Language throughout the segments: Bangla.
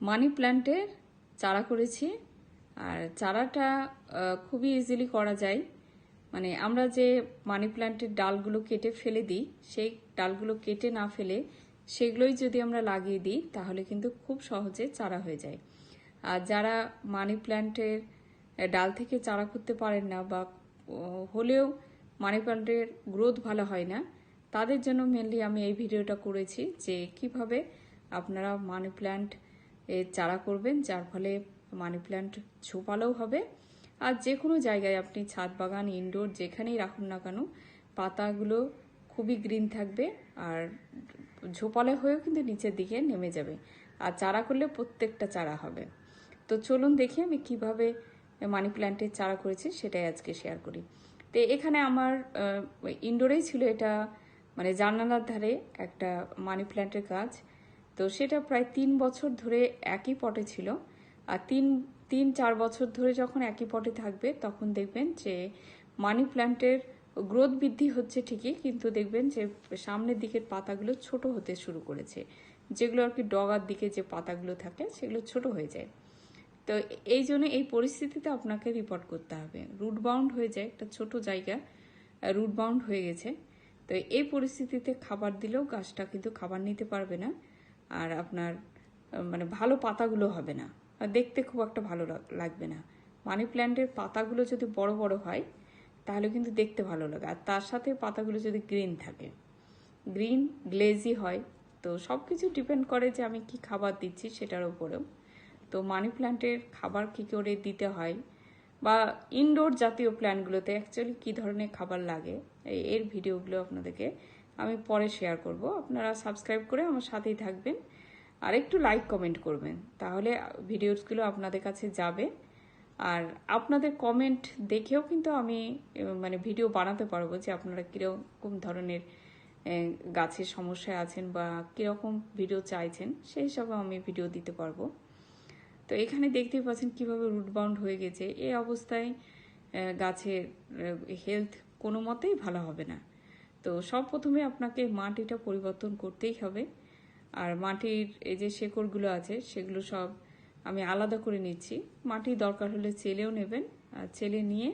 মানি প্ল্যান্টের চারা করেছি। আর চারাটা খুবই ইজিলি করা যায়। মানে আমরা যে মানি প্ল্যান্টের ডালগুলো কেটে ফেলে দিই, সেই ডালগুলো কেটে না ফেলে সেগুলোই যদি আমরা লাগিয়ে দিই, তাহলে কিন্তু খুব সহজে চারা হয়ে যায়। আর যারা মানি প্ল্যান্টের ডাল থেকে চারা করতে পারেন না বা হলেও মানি প্ল্যান্টের গ্রোথ ভালো হয় না, তাদের জন্য মেনলি আমি এই ভিডিওটা করেছি যে কীভাবে আপনারা মানি প্ল্যান্ট চারা করবেন, যার ফলে মানি প্ল্যান্ট ঝোপালোও হবে। আর যে কোনো জায়গায় আপনি ছাদ বাগান ইনডোর যেখানেই রাখুন না কেন, পাতাগুলো খুবই গ্রিন থাকবে আর ঝোপালে হয়েও কিন্তু নিচের দিকে নেমে যাবে। আর চারা করলে প্রত্যেকটা চারা হবে। তো চলুন দেখি আমি কীভাবে মানি প্ল্যান্টের চারা করেছি, সেটাই আজকে শেয়ার করি। তো এখানে আমার ইনডোরেই ছিল এটা মানে জানালার ধারে একটা মানি প্ল্যান্টের গাছ। তো সেটা প্রায় তিন বছর ধরে একই পটে ছিল। আর তিন তিন, চার বছর ধরে যখন একই পটে থাকবে, তখন দেখবেন যে মানি প্ল্যান্টের গ্রোথ বৃদ্ধি হচ্ছে ঠিকই, কিন্তু দেখবেন যে সামনের দিকের পাতাগুলো ছোট হতে শুরু করেছে। যেগুলো আর কি ডগার দিকে যে পাতাগুলো থাকে, সেগুলো ছোট হয়ে যায়। তো এই জন্য এই পরিস্থিতিতে আপনাকে রিপোর্ট করতে হবে। রুট বাউন্ড হয়ে যায়, একটা ছোট জায়গা রুট বাউন্ড হয়ে গেছে। তো এই পরিস্থিতিতে খাবার দিলেও গাছটা কিন্তু খাবার নিতে পারবে না। আর আপনার মানে ভালো পাতাগুলো হবে না। দেখতে খুব একটা ভালো লাগবে না। মানি প্ল্যান্টের পাতাগুলো যদি বড় বড় হয়, তাহলে কিন্তু দেখতে ভালো লাগে। আর তার সাথে পাতাগুলো যদি গ্রিন থাকে। গ্রিন, গ্লেজি হয়। তো সব কিছু ডিপেন্ড করে যে আমি কি খাবার দিচ্ছি সেটার উপরেও। তো মানি প্ল্যান্টের খাবার কী করে দিতে হয়? বা ইনডোর জাতীয় প্ল্যান্টগুলোতে অ্যাকচুয়ালি কী ধরনের খাবার লাগে? এর ভিডিওগুলো আপনাদেরকে আমি পরে শেয়ার করব। আপনারা সাবস্ক্রাইব করে আমার সাথেই থাকবেন। আর একটু লাইক কমেন্ট করবেন। তাহলে ভিডিওসগুলো আপনাদের কাছে যাবে। আর আপনাদের কমেন্ট দেখেও কিন্তু আমি মানে ভিডিও বানাতে পারব যে আপনারা কীরকম ধরনের গাছের সমস্যায় আছেন বা কীরকম ভিডিও চাইছেন, সেই হিসাবে আমি ভিডিও দিতে পারব। তো এখানে দেখতেই পাচ্ছেন কীভাবে রুটবাউন্ড হয়ে গেছে। এই অবস্থায় গাছের হেলথ কোনো মতেই ভালো হবে না। তো সব প্রথমে আপনাকে মাটিটা পরিবর্তন করতেই হবে। আর মাটির এই যে শেকড়গুলো আছে, সেগুলো সব আমি আলাদা করে নিচ্ছি। মাটি দরকার হলে চেলেও নেবেন, আর চেলে নিয়ে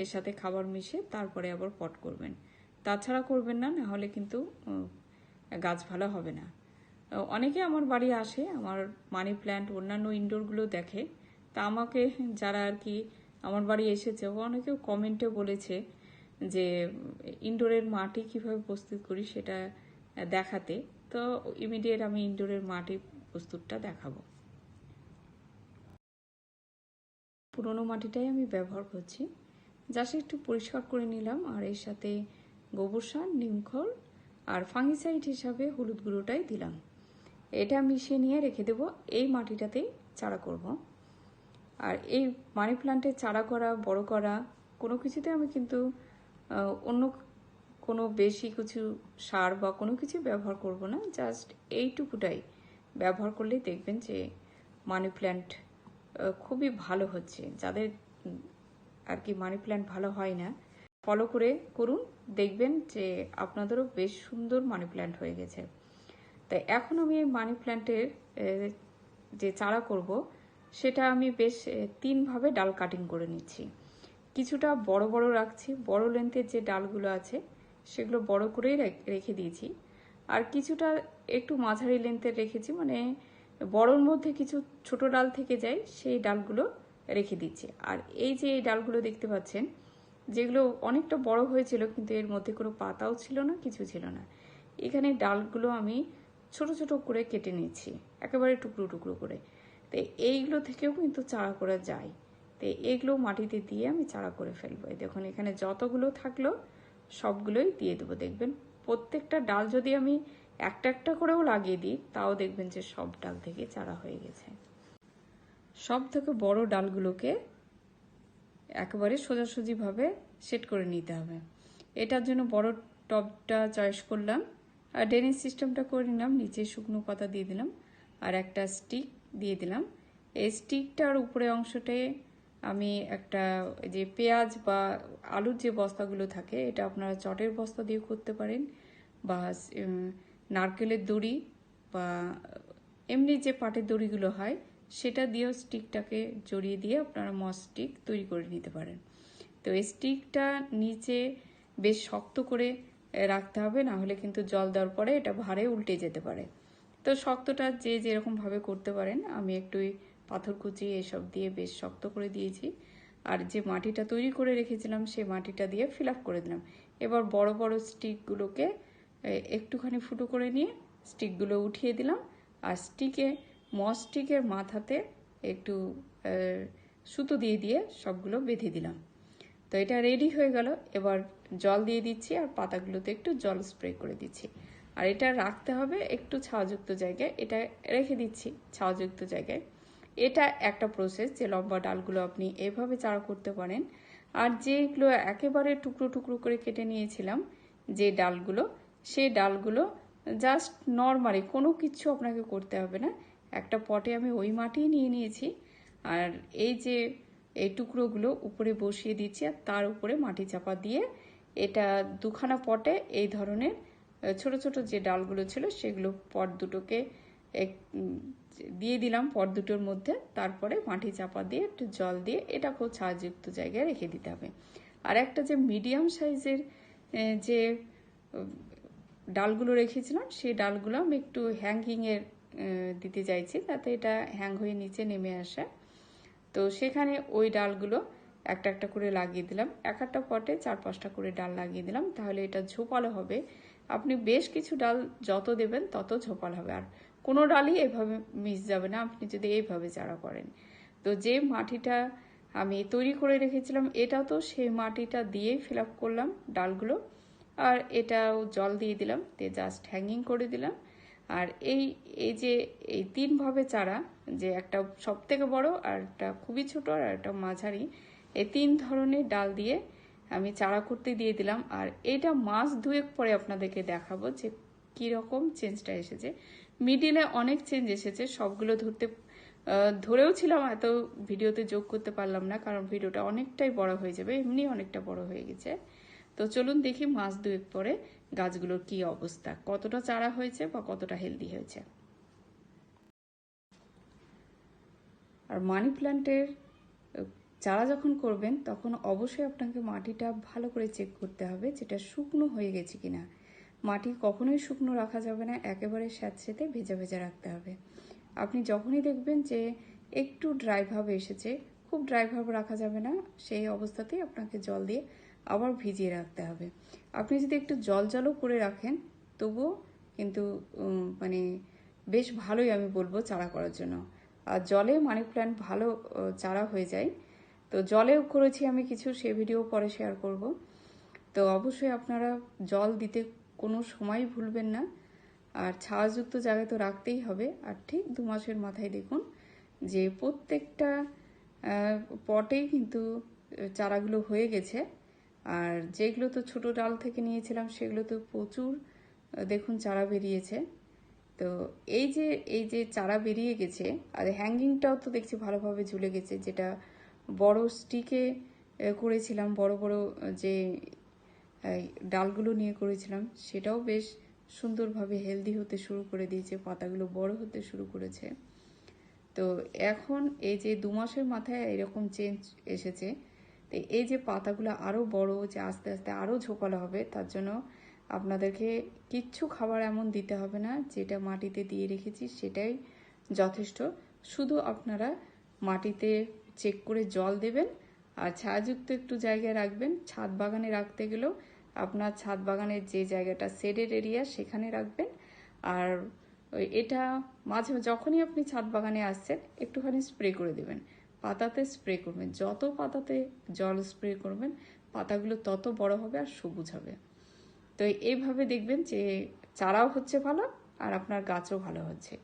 এর সাথে খাবার মিশে তারপরে আবার পট করবেন। তাছাড়া করবেন না, নাহলে কিন্তু গাছ ভালো হবে না। অনেকে আমার বাড়ি আসে, আমার মানি প্ল্যান্ট, অন্যান্য ইনডোরগুলো দেখে। তা আমাকে, যারা আর কি আমার বাড়ি এসেছে, অনেকেও কমেন্টে বলেছে যে ইনডোরের মাটি কীভাবে প্রস্তুত করি সেটা দেখাতে। তো ইমিডিয়েট আমি ইনডোরের মাটি প্রস্তুতটা দেখাবো। পুরনো মাটিটাই আমি ব্যবহার করছি। জাস্ট একটু পরিষ্কার করে নিলাম আর এর সাথে গোবর সার নিমখল আর ফাঙ্গিসাইড হিসাবে হলুদ গুঁড়োটাই দিলাম। এটা মিশিয়ে নিয়ে রেখে দেবো, এই মাটিটাতেই চারা করব। আর এই মানি প্ল্যান্টের চারা করা, বড় করা, কোনো কিছুতে আমি কিন্তু অন্য কোনো বেশি কিছু সার বা কোনো কিছু ব্যবহার করব না জাস্ট এইটুকুটাই ব্যবহার করলেই দেখবেন যে মানি প্ল্যান্ট খুবই ভালো হচ্ছে। যাদের আর কি মানি প্ল্যান্ট ভালো হয় না ফলো করে করুন, দেখবেন যে আপনাদেরও বেশ সুন্দর মানি প্ল্যান্ট হয়ে গেছে। তাই এখন আমি এই মানি প্ল্যান্টের যে চারা করব, সেটা আমি বেশ তিনভাবে ডাল কাটিং করে নিচ্ছি। কিছুটা বড় বড় রাখছি, বড় লেন্থের যে ডালগুলো আছে, সেগুলো বড় করেই রেখ- দিয়েছি। আর কিছুটা একটু মাঝারি লেন্থের রেখেছি মানে বড়র মধ্যে কিছু ছোট ডাল থেকে যায়, সেই ডালগুলো রেখে দিচ্ছি আর এই যে এই ডালগুলো দেখতে পাচ্ছেন, যেগুলো অনেকটা বড় হয়েছিল, কিন্তু এর মধ্যে কোনো পাতাও ছিল না, কিছু ছিল না। এখানে ডালগুলো আমি ছোট ছোট করে কেটে নিচ্ছি একেবারে টুকরো টুকরো করে। তো এইগুলো থেকেও কিন্তু চারা করা যায়। তো এগুলো মাটিতে দিয়ে আমি চারা করে ফেলব। দেখুন, এখানে যতগুলো থাকল, সবগুলোই দিয়ে দেবো। দেখবেন, প্রত্যেকটা ডাল যদি আমি একটা একটা করেও লাগিয়ে দিই, তাও দেখবেন যে সব ডাল থেকে চারা হয়ে গেছে। সব থেকে বড় ডালগুলোকে একেবারে সোজাসুজিভাবে সেট করে নিতে হবে। এটার জন্য বড় টবটা চয়েস করলাম, আর ড্রেনেজ সিস্টেমটা করে নিলাম, নিচে শুকনো পাতা দিয়ে দিলাম, আর একটা স্টিক দিয়ে দিলাম। এই স্টিকটার উপরে অংশটায় আমি একটা যে পেঁয়াজ বা আলুর যে বস্তাগুলো থাকে, এটা আপনারা চটের বস্তা দিয়ে করতে পারেন বা নারকেলের দড়ি বা এমনি যে পাটের দড়িগুলো হয়, সেটা দিয়েও স্টিকটাকে জড়িয়ে দিয়ে আপনারা মস স্টিক তৈরি করে নিতে পারেন। তো এই স্টিকটা নিচে বেশ শক্ত করে রাখতে হবে, না হলে কিন্তু জল দেওয়ার পরে এটা ভারে উল্টে যেতে পারে। তো শক্তটা যে যেরকমভাবে করতে পারেন, আমি একটু পাথর কুচি এসব দিয়ে বেশ শক্ত করে দিয়েছি। আর যে মাটিটা তৈরি করে রেখেছিলাম সেই মাটিটা দিয়ে ফিল করে দিলাম। এবার বড় বড় স্টিকগুলোকে একটুখানি ফুটো করে নিয়ে স্টিকগুলো উঠিয়ে দিলাম। আর স্টিকে মস স্টিকের মাথাতে একটু সুতো দিয়ে দিয়ে সবগুলো বেঁধে দিলাম। তো এটা রেডি হয়ে গেল। এবার জল দিয়ে দিচ্ছি আর পাতাগুলোতে একটু জল স্প্রে করে দিচ্ছি। আর এটা রাখতে হবে একটু ছাওয়াযুক্ত জায়গায়। এটা রেখে দিচ্ছি ছাওয়াযুক্ত জায়গায়। এটা একটা প্রসেস যে লম্বা ডালগুলো আপনি এভাবে চারা করতে পারেন। আর যেগুলো একেবারে টুকরো টুকরো করে কেটে নিয়েছিলাম, যে ডালগুলো, সেই ডালগুলো জাস্ট নর্মালি কোনো কিছু আপনাকে করতে হবে না। একটা পটে আমি ওই মাটি নিয়ে নিয়েছি। আর এই যে এই টুকরোগুলো উপরে বসিয়ে দিচ্ছি আর তার উপরে মাটি চাপা দিয়ে এটা দুখানা পটে এই ধরনের ছোট ছোট যে ডালগুলো ছিল সেগুলো পট দুটোকে দিয়ে দিলাম পর দুটোর মধ্যে। তারপরে মাটি চাপা দিয়ে, একটু জল দিয়ে এটা খুব ছায়াযুক্ত জায়গায় রেখে দিতে হবে। আর একটা যে মিডিয়াম সাইজের যে, ডালগুলো রেখেছিলাম, সেই ডালগুলো আমি একটু হ্যাঙ্গিংয়ের দিতে চাইছি তাতে এটা হ্যাং হয়ে নিচে নেমে আসে। তো সেখানে ওই ডালগুলো একটা একটা করে লাগিয়ে দিলাম। এক একটা পটে চার পাঁচটা করে ডাল লাগিয়ে দিলাম। তাহলে এটা ঝোপালো হবে। আপনি বেশ কিছু ডাল যত দেবেন তত ঝোপাল হবে। আর কোনো ডালই এভাবে মিস যাবে না। আপনি যদি এইভাবে চারা করেন। তো যে মাটিটা আমি তৈরি করে রেখেছিলাম এটা তো সেই মাটিটা দিয়েই ফিল আপ করলাম ডালগুলো। আর এটাও জল দিয়ে দিলাম, দিয়ে জাস্ট হ্যাঙ্গিং করে দিলাম। আর এই এই যে, এই তিনভাবে চারা, যে একটা সব থেকে বড় আর একটা খুবই ছোট আর একটা মাঝারি, এই তিন ধরনের ডাল দিয়ে আমি চারা করতে দিয়ে দিলাম। আর এটা মাস দুয়েক পরে আপনাদেরকে দেখাবো যে কীরকম চেঞ্জটা এসেছে। মিডিলে অনেক চেঞ্জ এসেছে, সবগুলো ধরতে ধরেও ছিলাম, এত ভিডিওতে যোগ করতে পারলাম না, কারণ ভিডিওটা অনেকটাই বড় হয়ে যাবে, এমনি অনেকটা বড় হয়ে গেছে। তো চলুন দেখি মাস দুয়েক পরে গাছগুলোর কি অবস্থা, কতটা চারা হয়েছে বা কতটা হেলদি হয়েছে। আর মানি প্ল্যান্টের চারা যখন করবেন, তখন অবশ্যই আপনাকে মাটিটা ভালো করে চেক করতে হবে, যেটা শুকনো হয়ে গেছে কিনা। মাটি কখনোই শুকনো রাখা যাবে না, একেবারে স্যাঁতসেতে ভেজা ভেজা রাখতে হবে। আপনি যখনই দেখবেন যে একটু ড্রাই ভাব এসেছে, খুব ড্রাই ভাব রাখা যাবে না, সেই অবস্থাতেই আপনাকে জল দিয়ে আবার ভিজিয়ে রাখতে হবে। আপনি যদি একটু জল জলও করে রাখেন, তবুও কিন্তু মানে বেশ ভালোই আমি বলব চারা করার জন্য। আর জলে মানি প্ল্যান্ট ভালো চারা হয়ে যায়। তো জলেও করেছি আমি কিছু, সে ভিডিও পরে শেয়ার করব। তো অবশ্যই আপনারা জল দিতে কোনো সময় ভুলবেন না। আর ছায়াযুক্ত জায়গায় তো রাখতেই হবে। আর ঠিক দু মাসের মাথায় দেখুন যে প্রত্যেকটা পটেই কিন্তু চারাগুলো হয়ে গেছে। আর যেগুলো তো ছোট ডাল থেকে নিয়েছিলাম, সেগুলো তো প্রচুর দেখুন চারা বেরিয়েছে। তো এই যে এই যে চারা বেরিয়ে গেছে, আর হ্যাঙ্গিংটাও তো দেখছি ভালোভাবে ঝুলে গেছে। যেটা বড় স্টিকে করেছিলাম, বড় বড় যে ডালগুলো নিয়ে করেছিলাম, সেটাও বেশ সুন্দরভাবে হেলদি হতে শুরু করে দিয়েছে, পাতাগুলো বড় হতে শুরু করেছে। তো এখন এই যে দু মাসের মাথায় এরকম চেঞ্জ এসেছে, তো এই যে পাতাগুলো আরও বড় যে আস্তে আস্তে আরও ঝোপালো হবে, তার জন্য আপনাদেরকে কিচ্ছু খাবার এমন দিতে হবে না, যেটা মাটিতে দিয়ে রেখেছি সেটাই যথেষ্ট। শুধু আপনারা মাটিতে চেক করে জল দেবেন আর ছায়াযুক্ত একটু জায়গায় রাখবেন। ছাদ বাগানে রাখতে গেলেও আপনার ছাদ বাগানের যে জায়গাটা শেডের এরিয়া সেখানে রাখবেন। আর এটা মাঝে যখনই আপনি ছাদ বাগানে আসছেন, একটুখানি স্প্রে করে দেবেন। পাতাতে স্প্রে করবেন। যত পাতাতে জল স্প্রে করবেন, পাতাগুলো তত বড় হবে আর সবুজ হবে। তো এইভাবে দেখবেন যে চারাও হচ্ছে ভালো আর আপনার গাছও ভালো হচ্ছে।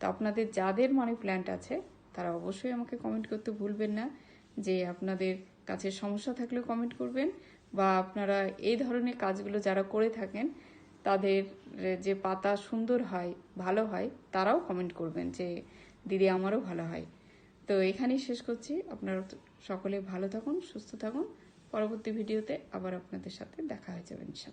তো আপনাদের যাদের মানি প্ল্যান্ট আছে, তারা অবশ্যই আমাকে কমেন্ট করতে ভুলবেন না। যে আপনাদের কাছে সমস্যা থাকলে কমেন্ট করবেন বা আপনারা এই ধরনের কাজগুলো যারা করে থাকেন, তাদের যে পাতা সুন্দর হয়, ভালো হয়, তারাও কমেন্ট করবেন যে, দিদি, আমারও ভালো হয়। তো এখানেই শেষ করছি। আপনারা সকলে ভালো থাকুন, সুস্থ থাকুন। পরবর্তী ভিডিওতে আবার আপনাদের সাথে দেখা হয়ে যাবে